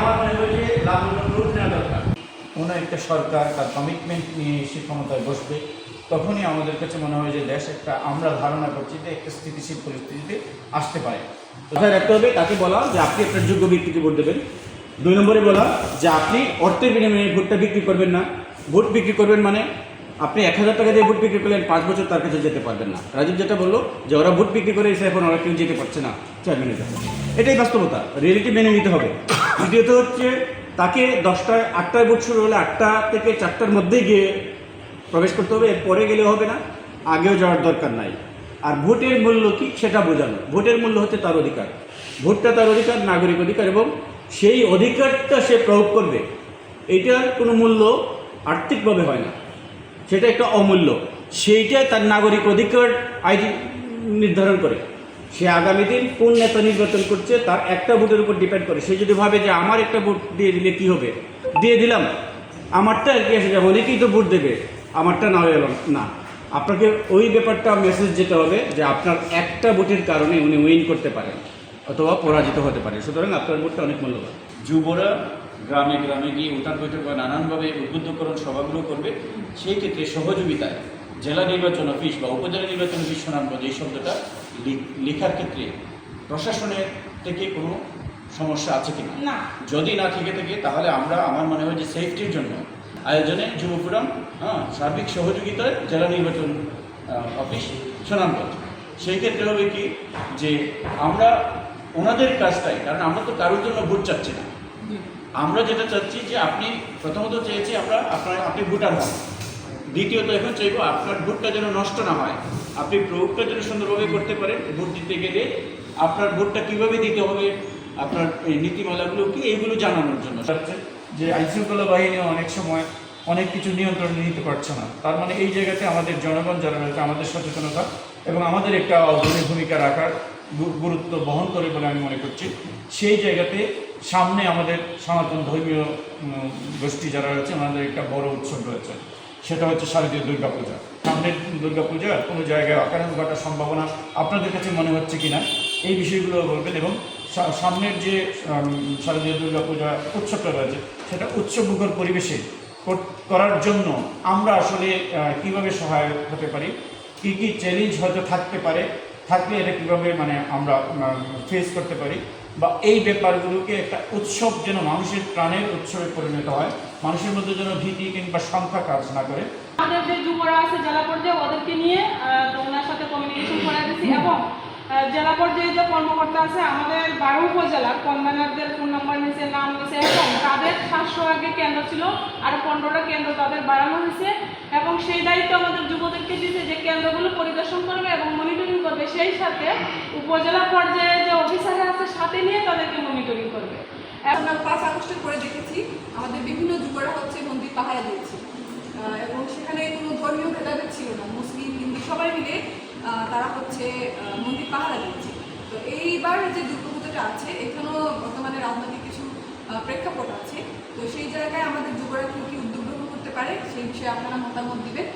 আমার মনে হয় যে লাভজনক নেওয়া দরকার। কোনো একটা সরকার তার কমিটমেন্ট নিয়ে এসে ক্ষমতায় বসবে তখনই আমাদের কাছে মনে হয় যে দেশ একটা আমরা ধারণা করছি যে একটা স্থিতিশীল পরিস্থিতিতে আসতে পারে। কোথায় রাখতে হবে তাকে বলা যে আপনি একটা যোগ্য ব্যক্তিকে ভোট দেবেন। দুই নম্বরে বলা যে আপনি অর্থের বিনিময়ে ভোটটা বিক্রি করবেন না। ভোট বিক্রি করবেন মানে আপনি এক হাজার টাকা দিয়ে ভোট বিক্রি করলেন পাঁচ বছর তার কাছে যেতে পারবেন না। রাজীব যেটা বলল যে ওরা ভোট বিক্রি করে এসে এখন ওরা কেউ যেতে পারছে না। চেয়ারম্যানের কাছে এটাই বাস্তবতা। রিয়েলিটি মেনে নিতে হবে। দ্বিতীয়ত হচ্ছে তাকে দশটায়, আটটায় ভোট শুরু হলে আটটা থেকে চারটার মধ্যে গিয়ে প্রবেশ করতে হবে পরে গেলে হবে না, আগেও যাওয়ার দরকার নাই। আর ভোটের মূল্য কি সেটা বোঝানো। ভোটের মূল্য হচ্ছে তার অধিকার। ভোটটা তার অধিকার, নাগরিক অধিকার, এবং সেই অধিকারটা সে প্রয়োগ করবে। এইটার কোনো মূল্য আর্থিকভাবে হয় না। সেটা একটা অমূল্য। সেইটা তার নাগরিক অধিকার আইন নির্ধারণ করে। সে আগামী দিন কোন নেতা নির্বাচন করছে তার একটা ভোটের উপর ডিপেন্ড করে। সে যদি ভাবে যে আমার একটা ভোট দিয়ে দিলে কি হবে? দিয়ে দিলাম। আমারটা আর কি এসে যাবে অনেকেই তো ভোট দেবে? আমারটা না হয়ে গেল। না। আপনাকে ওই ব্যাপারটা মেসেজ যেতে হবে যে আপনার একটা ভোটের কারণে উনি উইন করতে পারেন অথবা পরাজিত হতে পারে সুতরাং আপনার ভোটটা অনেক মূল্যবান। যুবরা গ্রামে গ্রামে গিয়ে উঠান বৈঠক বা নানানভাবে উদ্বুদ্ধকরণ সভাগুলো করবে। সেই ক্ষেত্রে সহযোগিতায় জেলা নির্বাচন অফিস বা উপজেলা নির্বাচন অফিস সুনামগঞ্জ এই শব্দটা লেখার ক্ষেত্রে প্রশাসনের থেকে কোনো সমস্যা আছে কিনা? না। যদি না থেকে থাকে তাহলে আমরা আমার মনে হয় যে সেফটির জন্য আয়োজনে যুব ফোরাম হ্যাঁ সার্বিক সহযোগিতায় জেলা নির্বাচন অফিস সুনামগঞ্জ সেই ক্ষেত্রে হবে কি যে আমরা ওনাদের কাজটাই কারণ আমরা তো কারোর জন্য ভোট চাচ্ছি না। আমরা যেটা চাচ্ছি যে আপনি প্রথমত চেয়েছি আমরা আপনার আপনি ভোটার হন। দ্বিতীয়ত এখন চাইব আপনার ভোটটা যেন নষ্ট না হয়। আপনি প্রয়োগটা যেন সুন্দরভাবে করতে পারেন ভোট দিতে গেলে আপনার ভোটটা কীভাবে দিতে হবে, আপনার এই নীতিমালাগুলো কি, এইগুলো জানানোর জন্য। যে আইনশৃঙ্খলা বাহিনী অনেক সময় অনেক কিছু নিয়ন্ত্রণ নিতে পারছে না। তার মানে এই জায়গাতে আমাদের জনগণ যারা রয়েছে, আমাদের সচেতনতা এবং আমাদের একটা অগ্রণী ভূমিকা রাখার গুরুত্ব বহন করে বলে আমি মনে করছি। সেই জায়গাতে সামনে আমাদের সনাতন ধর্মীয় গোষ্ঠী যারা রয়েছে আমাদের একটা বড় উৎসব রয়েছে। সেটা হচ্ছে শারদীয় দুর্গাপূজা। সামনের দুর্গাপূজা কোনো জায়গায় অকারণ ঘটার সম্ভাবনা আপনাদের কাছে মনে হচ্ছে কিনা, এই বিষয়গুলো বলবেন এবং সামনের যে শারদীয় দুর্গাপূজা উৎসবটা রয়েছে, সেটা উৎসবমুখর পরিবেশে করার জন্য আমরা আসলে কীভাবে সহায়ক হতে পারি, কি কি চ্যালেঞ্জ হয়তো থাকতে পারে, থাকলে এটা কীভাবে মানে আমরা ফেস করতে পারি বা এই ব্যাপারগুলোকে একটা উৎসব যেন মানুষের প্রাণের উৎসবে পরিণত হয় মানুষের মধ্যে যেন ভীতি কিংবা সংখ্যা কাজ না করে। আমাদের যে যুবরা আছে জেলা পর্যায়ে ওদেরকে নিয়ে ওনার সাথে কমিউনিকেশন করে দিচ্ছি এবং জেলা পর্যায়ে যে কর্মকর্তা আছে আমাদের বারো উপজেলার কনভেনারদের ফোন নাম্বার নিচে নাম নিচে এবং তাদের সাতশো আগে কেন্দ্র ছিল আর পনেরোটা কেন্দ্র তাদের বাড়ানো হয়েছে। এবং সেই দায়িত্ব আমাদের যুবদেরকে দিয়েছে যে কেন্দ্রগুলো পরিদর্শন করবে এবং মনিটরিং করবে। সেই সাথে উপজেলা পর্যায়ে যে অফিসার আছে সাথে নিয়ে তাদেরকে মনিটরিং করবে। আমরা পাঁচ আগস্টের পরে দেখেছি আমাদের বিভিন্ন যুবরা হচ্ছে মন্দির পাহারা দিয়েছে আহ, এবং সেখানে কোনো ধর্মীয় ভেদাভেদ ছিল না মুসলিম হিন্দু সবাই মিলে তারা হচ্ছে মন্দির পাহারা দিচ্ছে। তো এইবার যে দুর্গাপুজোটা আছে, এখানেও বর্তমানে রাজনৈতিক কিছু প্রেক্ষাপট আছে। তো সেই জায়গায় আমাদের যুবরা কি কি উদ্যোগ গ্রহণ করতে পারে, সেই বিষয়ে আপনারা মতামত দিবেন।